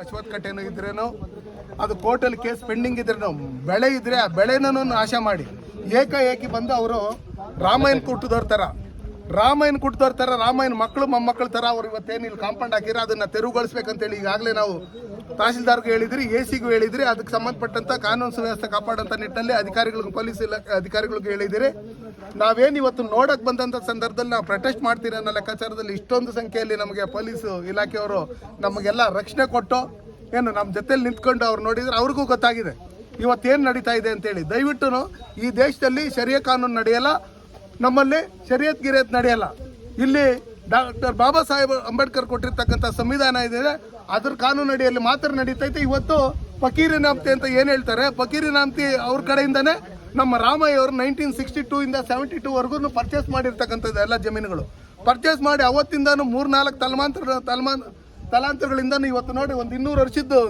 ಅಶ್ವತ್ಥ ಕಟ್ಟೆನೂ ಇದ್ರೇನು, ಅದು ಕೋರ್ಟಲ್ಲಿ case pending ಇದ್ರೇನು, ಬೆಳೆ ಇದ್ರೆ ಆ ಬೆಳೆನೂ ನಾಶ ಮಾಡಿ. ಏಕಾಏಕಿ ಬಂದು ಅವರು ರಾಮಾಯಣ ಕೊಟ್ಟದವ್ರ ಥರ ರಾಮಾಯಣ ಕುಟ್ಟದವ್ರ ಥರ ರಾಮಾಯಣ ಮಕ್ಕಳು ಮೊಮ್ಮಕ್ಕಳ ಥರ ಅವ್ರು ಇವತ್ತೇನು ಇಲ್ಲಿ ಕಾಂಪೌಂಡ್ ಹಾಕಿರ ಅದನ್ನ ತೆರವುಗೊಳಿಸ್ಬೇಕಂತೇಳಿ ಈಗಾಗಲೇ ನಾವು ತಹಸೀಲ್ದಾರ್ಗೂ ಹೇಳಿದ್ರಿ ಎ ಸಿಗೂ ಹೇಳಿದ್ರಿ, ಅದಕ್ಕೆ ಸಂಬಂಧಪಟ್ಟಂತ ಕಾನೂನು ಸುವ್ಯವಸ್ಥೆ ಕಾಪಾಡೋಂಥ ನಿಟ್ಟಲ್ಲಿ ಅಧಿಕಾರಿಗಳು ಪೊಲೀಸ್ ಇಲಾಖೆ ಅಧಿಕಾರಿಗಳಿಗೆ ಹೇಳಿದಿರಿ. ನಾವೇನು ಇವತ್ತು ನೋಡಕ್ ಬಂದಂಥ ಸಂದರ್ಭದಲ್ಲಿ ನಾವು ಪ್ರೊಟೆಸ್ಟ್ ಮಾಡ್ತೀರಿ ಅನ್ನೋ ಲೆಕ್ಕಾಚಾರದಲ್ಲಿ ಇಷ್ಟೊಂದು ಸಂಖ್ಯೆಯಲ್ಲಿ ನಮಗೆ ಪೊಲೀಸ್ ಇಲಾಖೆಯವರು ನಮಗೆಲ್ಲ ರಕ್ಷಣೆ ಕೊಟ್ಟು, ಏನು ನಮ್ಮ ಜೊತೆಲಿ ನಿಂತ್ಕೊಂಡು ಅವ್ರು ನೋಡಿದರೆ ಅವ್ರಿಗೂ ಗೊತ್ತಾಗಿದೆ. ಇವತ್ತೇನು ನಡೀತಾ ಇದೆ ಅಂತೇಳಿ. ದಯವಿಟ್ಟು ಈ ದೇಶದಲ್ಲಿ ಶರಿಯ ಕಾನೂನು ನಡೆಯಲ್ಲ ನಮ್ಮಲ್ಲಿ ಶರಿಯತ್ ಗಿರಿಯತ್ ನಡೆಯಲ್ಲ. ಇಲ್ಲಿ ಡಾಕ್ಟರ್ ಬಾಬಾ ಸಾಹೇಬ್ ಅಂಬೇಡ್ಕರ್ ಕೊಟ್ಟಿರ್ತಕ್ಕಂಥ ಸಂವಿಧಾನ ಇದೆ. ಅದ್ರ ಕಾನೂನು ಅಡಿಯಲ್ಲಿ ಮಾತ್ರ ನಡೀತೈತೆ. ಇವತ್ತು ಫಕೀರಿ ನಾಮ್ತಿ ಅಂತ ಏನು ಹೇಳ್ತಾರೆ? ಫಕೀರಿ ನಾಮ್ತಿ ಅವ್ರ ಕಡೆಯಿಂದನೇ ನಮ್ಮ ರಾಮಯ್ಯ ಅವರು ನೈನ್ಟೀನ್ ಸಿಕ್ಸ್ಟಿ ಟೂ ಇಂದ ಸೆವೆಂಟಿ ಟೂ ವರ್ಗೂ ಪರ್ಚೇಸ್ ಮಾಡಿರ್ತಕ್ಕಂಥದ್ದು ಎಲ್ಲ ಜಮೀನುಗಳು. ಪರ್ಚೇಸ್ ಮಾಡಿ ಅವತ್ತಿಂದಾನು ಮೂರು ನಾಲ್ಕು ತಲೆಮಾಂತರ ತಲೆಮಾನ್ ತಲಾಂತರಗಳಿಂದನೂ ಇವತ್ತು ನೋಡಿ ಒಂದು ಇನ್ನೂರು ವರ್ಷದ್ದು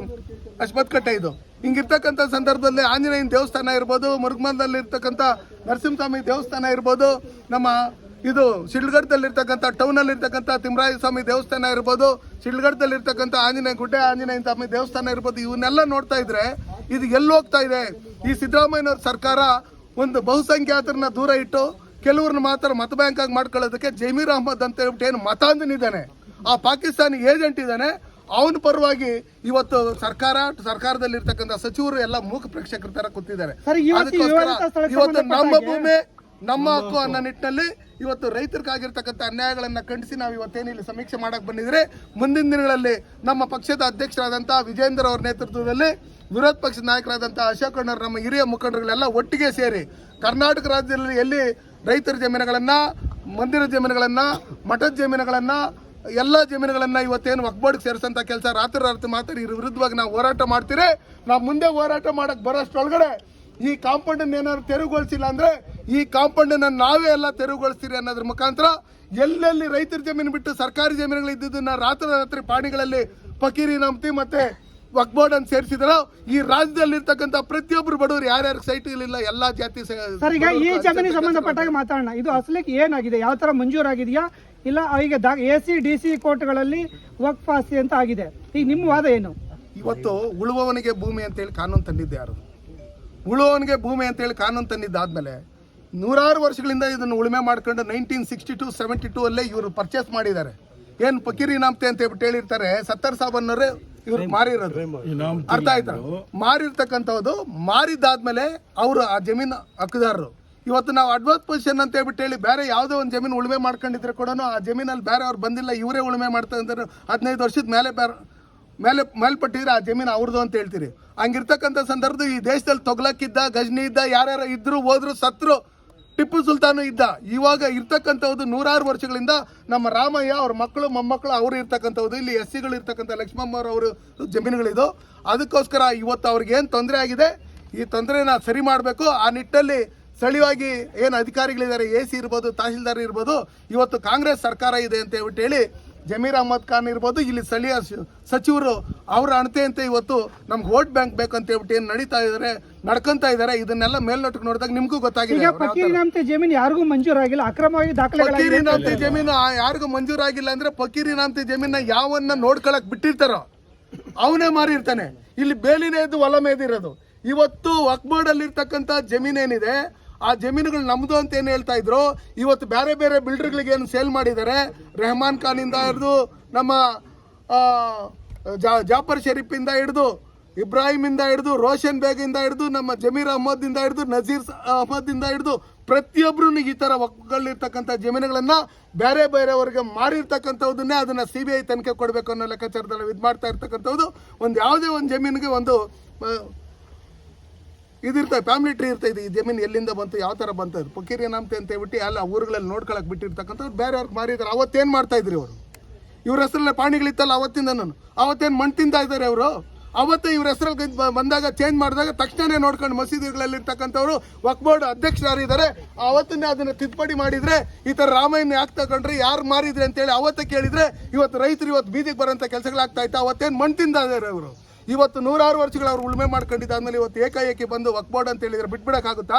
ಅಶ್ಪತ್ಕಟ್ಟೆ ಇದು. ಹಿಂಗಿರ್ತಕ್ಕಂಥ ಸಂದರ್ಭದಲ್ಲಿ ಆಂಜನೇಯನ ದೇವಸ್ಥಾನ ಇರ್ಬೋದು ಮುರುಗಮಂದಲ್ಲಿ ಇರ್ತಕ್ಕಂಥ ನರಸಿಂಹಸ್ವಾಮಿ ದೇವಸ್ಥಾನ ಇರ್ಬೋದು, ನಮ್ಮ ಇದು ಶಿಡ್ಲಘಟ್ಟದಲ್ಲಿರ್ತಕ್ಕಂಥ ಟೌನಲ್ಲಿರ್ತಕ್ಕಂಥ ತಿಮ್ಮರಾಯ ಸ್ವಾಮಿ ದೇವಸ್ಥಾನ ಇರ್ಬೋದು, ಶಿಡ್ಲಘಟ್ಟದಲ್ಲಿರ್ತಕ್ಕಂಥ ಆಂಜನೇಯ ಗುಡ್ಡೆ ಆಂಜನೇಯ ಸ್ವಾಮಿ ದೇವಸ್ಥಾನ ಇರ್ಬೋದು, ಇವನ್ನೆಲ್ಲ ನೋಡ್ತಾ ಇದ್ರೆ ಇದು ಎಲ್ಲಿ ಹೋಗ್ತಾ ಇದೆ? ಈ ಸಿದ್ದರಾಮಯ್ಯನವ್ರ ಸರ್ಕಾರ ಒಂದು ಬಹುಸಂಖ್ಯಾತರನ್ನ ದೂರ ಇಟ್ಟು ಕೆಲವ್ರನ್ನ ಮಾತ್ರ ಮತ ಬ್ಯಾಂಕ್ ಆಗಿ ಮಾಡ್ಕೊಳ್ಳೋದಕ್ಕೆ ಜಮೀರ್ ಅಹಮದ್ ಅಂತ ಹೇಳ್ಬಿಟ್ಟು ಏನು ಮತಾಂಧನಿದ್ದಾನೆ. ಆ ಪಾಕಿಸ್ತಾನಿ ಏಜೆಂಟ್ ಇದ್ದಾನೆ. ಅವನ ಪರವಾಗಿ ಇವತ್ತು ಸರ್ಕಾರ ಸರ್ಕಾರದಲ್ಲಿ ಇರ್ತಕ್ಕಂಥ ಸಚಿವರು ಎಲ್ಲ ಮೂಕ ಪ್ರೇಕ್ಷಕರ ತರ ಕೂತಿದ್ದಾರೆ. ಇವತ್ತು ನಮ್ಮ ಭೂಮಿ ನಮ್ಮ ಹಕ್ಕು ಅನ್ನೋ ನಿಟ್ಟಿನಲ್ಲಿ ಇವತ್ತು ರೈತರಿಗಾಗಿರ್ತಕ್ಕಂಥ ಅನ್ಯಾಯಗಳನ್ನ ಖಂಡಿಸಿ ನಾವು ಇವತ್ತೇನು ಇಲ್ಲಿ ಸಮೀಕ್ಷೆ ಮಾಡಕ್ ಬಂದಿದ್ರೆ ಮುಂದಿನ ದಿನಗಳಲ್ಲಿ ನಮ್ಮ ಪಕ್ಷದ ಅಧ್ಯಕ್ಷರಾದಂಥ ವಿಜೇಂದ್ರ ಅವರ ನೇತೃತ್ವದಲ್ಲಿ ವಿರೋಧ ಪಕ್ಷದ ನಾಯಕರಾದಂಥ ಅಶೋಕ್ ಅಣ್ಣವ್ರ ನಮ್ಮ ಹಿರಿಯ ಮುಖಂಡರುಗಳೆಲ್ಲ ಒಟ್ಟಿಗೆ ಸೇರಿ ಕರ್ನಾಟಕ ರಾಜ್ಯದಲ್ಲಿ ಎಲ್ಲಿ ರೈತರ ಜಮೀನುಗಳನ್ನ ಮಂದಿರ ಜಮೀನುಗಳನ್ನ ಮಠದ ಜಮೀನುಗಳನ್ನ ಎಲ್ಲ ಜಮೀನುಗಳನ್ನ ಇವತ್ತೇನು ಒಗ್ಬೋಡಿಗೆ ಸೇರಿಸಂತ ಕೆಲಸ ರಾತ್ರಿ ರಾತ್ರಿ ಮಾತ್ರ ಇದ್ರ ವಿರುದ್ಧವಾಗಿ ನಾವು ಹೋರಾಟ ಮಾಡ್ತೀರಿ. ನಾವು ಮುಂದೆ ಹೋರಾಟ ಮಾಡಕ್ ಬರೋಷ್ಟೊಳಗಡೆ ಈ ಕಾಂಪೌಂಡ್ ಏನಾದ್ರು ತೆರವುಗೊಳಿಸಿಲ್ಲ ಅಂದ್ರೆ ಈ ಕಾಂಪೌಂಡ್ ನಾವೇ ಎಲ್ಲ ತೆರವುಗೊಳಿಸ್ತೀರಿ ಅನ್ನೋದ್ರ ಮುಖಾಂತರ ಎಲ್ಲೆಲ್ಲಿ ರೈತರ ಜಮೀನು ಬಿಟ್ಟು ಸರ್ಕಾರಿ ಜಮೀನುಗಳು ಇದ್ದಿದ್ದನ್ನ ರಾತ್ರಿ ರಾತ್ರಿ ಪಾಣಿಗಳಲ್ಲಿ ಫಕೀರಿ ನಂಬ್ತಿ ಮತ್ತೆ ವಕ್ಬೋರ್ಡ್ ಅನ್ನು ಸೇರಿಸಿದ್ರು ಈ ರಾಜ್ಯದಲ್ಲಿ ಇರ್ತಕ್ಕಂಥ ಪ್ರತಿಯೊಬ್ಬರು ಬಡವರು ಯಾರ್ಯಾರು ಸೈಟ್ ಇಲ್ಲ ಎಲ್ಲಾ ಜಾತಿ ಸರ್ ಈಗ ಈ ಜಮೀನಿಗೆ ಸಂಬಂಧಪಟ್ಟಾಗ ಮಾತಾಡೋಣ. ಇದು ಅಸಲಿಗೆ ಏನಾಗಿದೆ? ಯಾವ ತರ ಮಂಜೂರಾಗಿದೆಯಾ? ಇಲ್ಲ ಈಗ ಎ ಸಿ ಡಿ ಸಿ ಕೋರ್ಟ್ಗಳಲ್ಲಿ ವಕ್ಫ್ ಆಸ್ತಿ ಅಂತ ಆಗಿದೆ. ಈಗ ನಿಮ್ಮ ವಾದ ಏನು? ಇವತ್ತು ಉಳುವವನಿಗೆ ಭೂಮಿ ಅಂತೇಳಿ ಕಾನೂನು ತಂದಿದ್ದೆ ಯಾರು? ಉಳುವವನಿಗೆ ಭೂಮಿ ಅಂತೇಳಿ ಕಾನೂನು ತಂದಿದ್ದಾದ್ಮೇಲೆ ನೂರಾರು ವರ್ಷಗಳಿಂದ ಇದನ್ನು ಉಳುಮೆ ಮಾಡ್ಕೊಂಡು nineteen sixty two seventy two ಅಲ್ಲೇ ಇವರು ಪರ್ಚೇಸ್ ಮಾಡಿದ್ದಾರೆ. ಏನು ಫಕೀರಿ ನಾಮ್ತೆ ಅಂತ ಹೇಳ್ಬಿಟ್ಟು ಹೇಳಿರ್ತಾರೆ ಸತ್ತರ್ ಸಾಬನ್ನವರೇ ಇವ್ರು ಮಾರಿರೋದು. ಅರ್ಥ ಆಯ್ತಾ? ಮಾರಿರ್ತಕ್ಕಂಥದ್ದು ಮಾರಿದ್ದಾದ್ಮೇಲೆ ಅವರು ಆ ಜಮೀನು ಹಕ್ಕುದಾರರು ಇವತ್ತು ನಾವು ಅಡ್ವಾನ್ಸ್ ಪೊಸಿಷನ್ ಅಂತ ಹೇಳ್ಬಿಟ್ಟು ಹೇಳಿ ಬೇರೆ ಯಾವುದೋ ಒಂದು ಜಮೀನು ಉಳುಮೆ ಮಾಡ್ಕೊಂಡಿದ್ರೆ ಕೂಡ ಆ ಜಮೀನಲ್ಲಿ ಬೇರೆ ಅವ್ರು ಬಂದಿಲ್ಲ, ಇವರೇ ಉಳುಮೆ ಮಾಡ್ತಾ ಇದ್ದಾರೆ ಹದಿನೈದು ವರ್ಷದ ಮೇಲೆ ಬೇರೆ, ಮೇಲೆ ಮೇಲ್ಪಟ್ಟಿದ್ರೆ ಆ ಜಮೀನು ಅವ್ರದ್ದು ಅಂತ ಹೇಳ್ತೀರಿ. ಹಂಗಿರ್ತಕ್ಕಂಥ ಸಂದರ್ಭದಲ್ಲಿ ಈ ದೇಶದಲ್ಲಿ ತೊಗ್ಲಕ್ಕಿದ್ದ, ಗಜ್ನಿ ಇದ್ದ, ಯಾರ್ಯಾರು ಇದ್ರು ಹೋದ್ರು ಸತ್ರು, ಟಿಪ್ಪು ಸುಲ್ತಾನು ಇದ್ದ, ಇವಾಗ ಇರ್ತಕ್ಕಂಥದ್ದು ನೂರಾರು ವರ್ಷಗಳಿಂದ ನಮ್ಮ ರಾಮಯ್ಯ, ಅವ್ರ ಮಕ್ಕಳು, ಮೊಮ್ಮಕ್ಕಳು, ಅವರು ಇರ್ತಕ್ಕಂಥದ್ದು ಇಲ್ಲಿ ಎಸ್ ಸಿಗಳು ಇರ್ತಕ್ಕಂಥ ಲಕ್ಷ್ಮಮ್ಮ ಅವರು ಜಮೀನುಗಳಿದು. ಅದಕ್ಕೋಸ್ಕರ ಇವತ್ತು ಅವ್ರಿಗೆ ಏನು ತೊಂದರೆ ಆಗಿದೆ, ಈ ತೊಂದರೆನ ಸರಿ ಮಾಡಬೇಕು. ಆ ನಿಟ್ಟಲ್ಲಿ ಸ್ಥಳೀಯವಾಗಿ ಏನು ಅಧಿಕಾರಿಗಳಿದ್ದಾರೆ ಎ ಸಿ ಇರ್ಬೋದು ತಹಸೀಲ್ದಾರ್ ಇರ್ಬೋದು ಇವತ್ತು ಕಾಂಗ್ರೆಸ್ ಸರ್ಕಾರ ಇದೆ ಅಂತ ಹೇಳ್ಬಿಟ್ಟು ಹೇಳಿ ಜಮೀರ್ ಅಹಮದ್ ಖಾನ್ ಇರ್ಬೋದು ಇಲ್ಲಿ ಸ್ಥಳೀಯ ಸಚಿವರು ಅವರ ಅಣತೆ ಅಂತ ಇವತ್ತು ನಮ್ಗೆ ವೋಟ್ ಬ್ಯಾಂಕ್ ಬೇಕಂತ ಹೇಳ್ಬಿಟ್ಟು ಏನು ನಡೀತಾ ಇದ್ದಾರೆ ನಡ್ಕೊಂತ ಇದ್ದಾರೆ ಇದನ್ನೆಲ್ಲ ಮೇಲ್ನೋಟಕ್ಕೆ ನೋಡಿದಾಗ ನಿಮಗೂ ಗೊತ್ತಾಗಿದೆ. ಜಮೀನು ಯಾರಿಗೂ ಮಂಜೂರಾಗಿಲ್ಲ ಅಕ್ರಮವಾಗಿ ದಾಖಲೆ ಜಮೀನು ಯಾರಿಗೂ ಮಂಜೂರಾಗಿಲ್ಲ ಅಂದ್ರೆ ಫಕೀರಿನಂತೆ ಜಮೀನ ಯಾವನ್ನ ನೋಡ್ಕೊಳಕ್ ಬಿಟ್ಟಿರ್ತಾರೋ ಅವನೇ ಮಾರಿರ್ತಾನೆ. ಇಲ್ಲಿ ಬೇಲಿನೇ ಇದ್ದು ಹೊಲ ಮೇದಿರೋದು. ಇವತ್ತು ವಕ್ಬೋರ್ಡ್ ಅಲ್ಲಿ ಇರ್ತಕ್ಕಂಥ ಜಮೀನೇನಿದೆ ಆ ಜಮೀನುಗಳು ನಮ್ಮದು ಅಂತ ಏನು ಹೇಳ್ತಾ ಇದ್ರು? ಇವತ್ತು ಬೇರೆ ಬೇರೆ ಬಿಲ್ಡರ್ಗಳಿಗೆ ಏನು ಸೇಲ್ ಮಾಡಿದ್ದಾರೆ? ರೆಹಮಾನ್ ಇಂದ ಹಿಡಿದು ನಮ್ಮ ಜಾ- ಜಾಫರ್ ಶರೀಫ್ ಇಂದ ಹಿಡಿದು ಇಬ್ರಾಹಿಂ ಇಂದ ಹಿಡಿದು, ರೋಷನ್ ಬೇಗ್ ಇಂದ ಹಿಡಿದು, ನಮ್ಮ ಜಮೀರ್ ಇಂದ ಹಿಡಿದು, ನಜೀರ್ ಸ- ಅಹಮದ್ ಇಂದ ಹಿಡಿದು ಪ್ರತಿಯೊಬ್ಬರು ಈ ತರ ಒಕ್ಕಲಿರ್ತಕ್ಕಂಥ ಜಮೀನುಗಳನ್ನ ಬೇರೆ ಬೇರೆಯವರಿಗೆ ಮಾರಿರ್ತಕ್ಕಂಥದ್ದನ್ನೇ ಅದನ್ನ ಸಿ ಬಿ ಐ ತನಿಖೆ ಕೊಡಬೇಕು ಅನ್ನೋ ಲೆಕ್ಕಾಚಾರದಲ್ಲಿ ಇದು ಮಾಡ್ತಾ ಇರ್ತಕ್ಕಂಥದ್ದು ಒಂದು ಯಾವುದೇ ಒಂದು ಜಮೀನಿಗೆ ಒಂದು ಇದಿರ್ತದೆ ಫ್ಯಾಮಿಲಿ ಟ್ರೀ ಇರ್ತದೆ ಈ ಜಮೀನು ಎಲ್ಲಿಂದ ಬಂತು, ಯಾವ ಥರ ಬಂತು, ಅದು ಅಂತ ಹೇಳ್ಬಿಟ್ಟು ಎಲ್ಲ ಊರುಗಳಲ್ಲಿ ನೋಡ್ಕೊಳಕ್ ಬಿಟ್ಟಿರ್ತಕ್ಕಂಥವ್ರು ಬೇರೆಯವ್ರಿಗೆ ಮಾರಿದ್ದಾರೆ ಅವತ್ತೇನು ಮಾಡ್ತಾ ಇದ್ರಿ ಅವರು? ಇವ್ರ ಹೆಸರಲ್ಲೇ ಪಾಣಿಗಳಿತ್ತಲ್ಲ ಅವತ್ತಿಂದ ನಾನು. ಅವತ್ತೇನು ಮಣ್ಣು ತಿಂತಾ ಇದ್ದಾರೆ ಅವರು? ಅವತ್ತೇ ಇವ್ರ ಹೆಸರಲ್ಲಿ ಬಂದಾಗ ಚೇಂಜ್ ಮಾಡಿದಾಗ ತಕ್ಷಣನೇ ನೋಡ್ಕೊಂಡು ಮಸೀದಿಗಳಲ್ಲಿ ಇರ್ತಕ್ಕಂಥವ್ರು ವಕ್ಬೋರ್ಡ್ ಅಧ್ಯಕ್ಷರಾಗಿದ್ದಾರೆ ಅವತ್ತನ್ನೇ ಅದನ್ನ ತಿದ್ದುಪಡಿ ಮಾಡಿದ್ರೆ ಈ ಥರ ರಾಮಾಯಣ ಯಾಕೆ ತಗೊಂಡ್ರಿ, ಯಾರು ಮಾರಿದ್ರಿ ಅಂತೇಳಿ ಅವತ್ತೇ ಕೇಳಿದ್ರೆ ಇವತ್ತು ರೈತರು ಇವತ್ತು ಬೀದಿಗೆ ಬರೋಂಥ ಕೆಲಸಗಳಾಗ್ತಾ ಇತ್ತು, ಅವತ್ತೇನು ಮಣ್ಣು ತಿಂದ ಇದ್ದಾರೆ ಅವರು? ಇವತ್ತು ನೂರಾರು ವರ್ಷಗಳು ಅವ್ರು ಉಳುಮೆ ಮಾಡ್ಕೊಂಡಿದ್ದಾದ್ಮೇಲೆ ಇವತ್ತು ಏಕಾಏಕಿ ಬಂದು ವಕ್ಬೋರ್ಡ್ ಅಂತ ಹೇಳಿದ್ರೆ ಬಿಟ್ಬಿಡಕ್ಕಾಗುತ್ತಾ?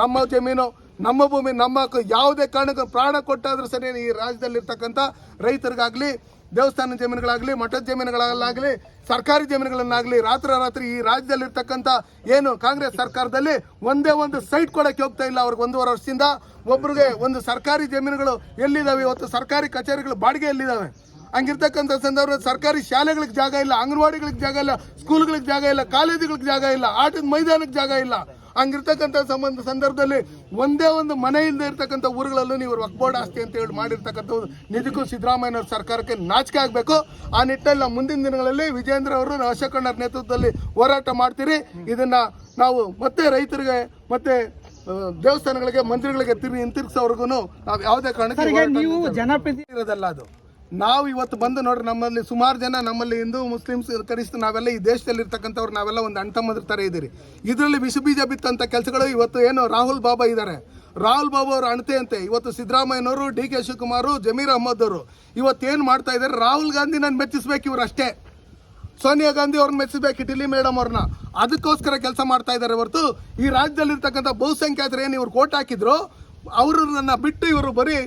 ನಮ್ಮ ಜಮೀನು, ನಮ್ಮ ಭೂಮಿ, ನಮ್ಮ ಯಾವುದೇ ಕಾರಣಕ್ಕೂ ಪ್ರಾಣ ಕೊಟ್ಟಾದ್ರೂ ಸರಿ ಈ ರಾಜ್ಯದಲ್ಲಿರ್ತಕ್ಕಂಥ ರೈತರಿಗಾಗಲಿ, ದೇವಸ್ಥಾನ ಜಮೀನುಗಳಾಗಲಿ, ಮಠದ ಜಮೀನುಗಳಲ್ಲಾಗಲಿ, ಸರ್ಕಾರಿ ಜಮೀನುಗಳನ್ನಾಗಲಿ ರಾತ್ರಿ ರಾತ್ರಿ ಈ ರಾಜ್ಯದಲ್ಲಿರ್ತಕ್ಕಂಥ ಏನು ಕಾಂಗ್ರೆಸ್ ಸರ್ಕಾರದಲ್ಲಿ ಒಂದೇ ಒಂದು ಸೈಟ್ ಕೊಡೋಕ್ಕೆ ಹೋಗ್ತಾ ಇಲ್ಲ ಅವ್ರಿಗೆ ಒಂದೂವರೆ ವರ್ಷದಿಂದ. ಒಬ್ರಿಗೆ ಒಂದು ಸರ್ಕಾರಿ ಜಮೀನುಗಳು ಎಲ್ಲಿದ್ದಾವೆ ಇವತ್ತು ಸರ್ಕಾರಿ ಕಚೇರಿಗಳು ಬಾಡಿಗೆ ಎಲ್ಲಿದ್ದಾವೆ ಹಂಗಿರ್ತಕ್ಕಂಥ ಸಂದರ್ಭದಲ್ಲಿ ಸರ್ಕಾರಿ ಶಾಲೆಗಳಿಗೆ ಜಾಗ ಇಲ್ಲ ಅಂಗನವಾಡಿಗಳಿಗೆ ಜಾಗ ಇಲ್ಲ ಸ್ಕೂಲ್ಗಳಿಗೆ ಜಾಗ ಇಲ್ಲ ಕಾಲೇಜುಗಳಿಗೆ ಜಾಗ ಇಲ್ಲ ಆಟದ ಮೈದಾನಕ್ಕೆ ಜಾಗ ಇಲ್ಲ. ಹಂಗಿರ್ತಕ್ಕಂಥ ಸಂಬಂಧ ಸಂದರ್ಭದಲ್ಲಿ ಒಂದೇ ಒಂದು ಮನೆ ಇಲ್ಲದೆ ಇರ್ತಕ್ಕಂಥ ಊರುಗಳಲ್ಲೂ ನೀವು ವಕ್ಬೋರ್ಡ್ ಆಸ್ತಿ ಅಂತ ಹೇಳಿ ಮಾಡಿರ್ತಕ್ಕಂಥದ್ದು ನಿಜಕ್ಕೂ ಸಿದ್ದರಾಮಯ್ಯನವ್ರ ಸರ್ಕಾರಕ್ಕೆ ನಾಚಿಕೆ ಆಗಬೇಕು. ಆ ನಿಟ್ಟಲ್ಲಿ ನಾವು ಮುಂದಿನ ದಿನಗಳಲ್ಲಿ ವಿಜೇಂದ್ರ ಅವರು ಅಶೋಕಣ್ಣರ ನೇತೃತ್ವದಲ್ಲಿ ಹೋರಾಟ ಮಾಡ್ತೀರಿ. ಇದನ್ನ ನಾವು ಮತ್ತೆ ರೈತರಿಗೆ ಮತ್ತೆ ದೇವಸ್ಥಾನಗಳಿಗೆ ಮಂದಿರಗಳಿಗೆ ತಿರುಗಿ ಹಿಂತಿರುಗಿಸೋವರೆಗೂ ನಾವು ಯಾವುದೇ ಕಾರಣಕ್ಕೆ ನೀವು ಜನಪ್ರತಿ ಇರೋದಲ್ಲ ಅದು. ನಾವು ಇವತ್ತು ಬಂದು ನೋಡ್ರಿ, ನಮ್ಮಲ್ಲಿ ಸುಮಾರು ಜನ ನಮ್ಮಲ್ಲಿ ಹಿಂದೂ ಮುಸ್ಲಿಮ್ಸ್, ಕನಿಷ್ಠ ನಾವೆಲ್ಲ ಈ ದೇಶದಲ್ಲಿ ಇರ್ತಕ್ಕಂಥವ್ರು ನಾವೆಲ್ಲ ಒಂದು ಅಣ್ತಮ್ಮದ್ರ ಥರ ಇದ್ದೀರಿ. ಇದರಲ್ಲಿ ವಿಷ ಬೀಜ ಬಿತ್ತಂತ ಕೆಲಸಗಳು ಇವತ್ತು ಏನು ರಾಹುಲ್ ಬಾಬಾ ಇದ್ದಾರೆ ರಾಹುಲ್ ಬಾಬು ಅವರು ಅಣತೆ ಅಂತೆ ಇವತ್ತು ಸಿದ್ದರಾಮಯ್ಯನವರು, ಡಿ ಕೆ ಶಿವಕುಮಾರ್, ಜಮೀರ್ ಅಹಮದ್ ಅವರು ಇವತ್ತೇನು ಮಾಡ್ತಾ ಇದ್ದಾರೆ ರಾಹುಲ್ ಗಾಂಧಿ ನಾನು ಮೆಚ್ಚಿಸ್ಬೇಕು ಇವ್ರು ಅಷ್ಟೇ. ಸೋನಿಯಾ ಗಾಂಧಿ ಅವ್ರನ್ನ ಮೆಚ್ಚಿಸ್ಬೇಕು ಇಟಲಿ ಮೇಡಮ್ ಅವ್ರನ್ನ. ಅದಕ್ಕೋಸ್ಕರ ಕೆಲಸ ಮಾಡ್ತಾ ಇದ್ದಾರೆ ಹೊರತು ಈ ರಾಜ್ಯದಲ್ಲಿರ್ತಕ್ಕಂಥ ಬಹುಸಂಖ್ಯಾತರು ಏನು ಇವ್ರು ಕೋಟ್ ಹಾಕಿದ್ರು ನನ್ನ ಬಿಟ್ಟು ಇವರು ಬರೀ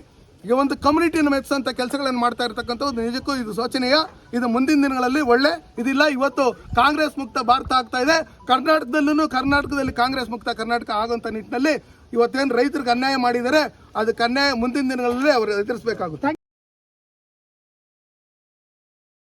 ಈ ಒಂದು ಕಮ್ಯುನಿಟಿನ ಮೆಚ್ಚುವಂಥ ಕೆಲಸಗಳನ್ನು ಮಾಡ್ತಾ ಇರ್ತಕ್ಕಂಥದ್ದು ನಿಜಕ್ಕೂ ಇದು ಶೋಚನೀಯ. ಇದು ಮುಂದಿನ ದಿನಗಳಲ್ಲಿ ಒಳ್ಳೆ. ಇದಿಲ್ಲ, ಇವತ್ತು ಕಾಂಗ್ರೆಸ್ ಮುಕ್ತ ಭಾರತ ಆಗ್ತಾ ಇದೆ. ಕರ್ನಾಟಕದಲ್ಲೂ ಕರ್ನಾಟಕದಲ್ಲಿ ಕಾಂಗ್ರೆಸ್ ಮುಕ್ತ ಕರ್ನಾಟಕ ಆಗುವಂಥ ನಿಟ್ಟಿನಲ್ಲಿ ಇವತ್ತೇನು ರೈತರಿಗೆ ಅನ್ಯಾಯ ಮಾಡಿದರೆ ಅದಕ್ಕೆ ಅನ್ಯಾಯ ಮುಂದಿನ ದಿನಗಳಲ್ಲಿ ಅವರು ಎದುರಿಸಬೇಕಾಗುತ್ತೆ.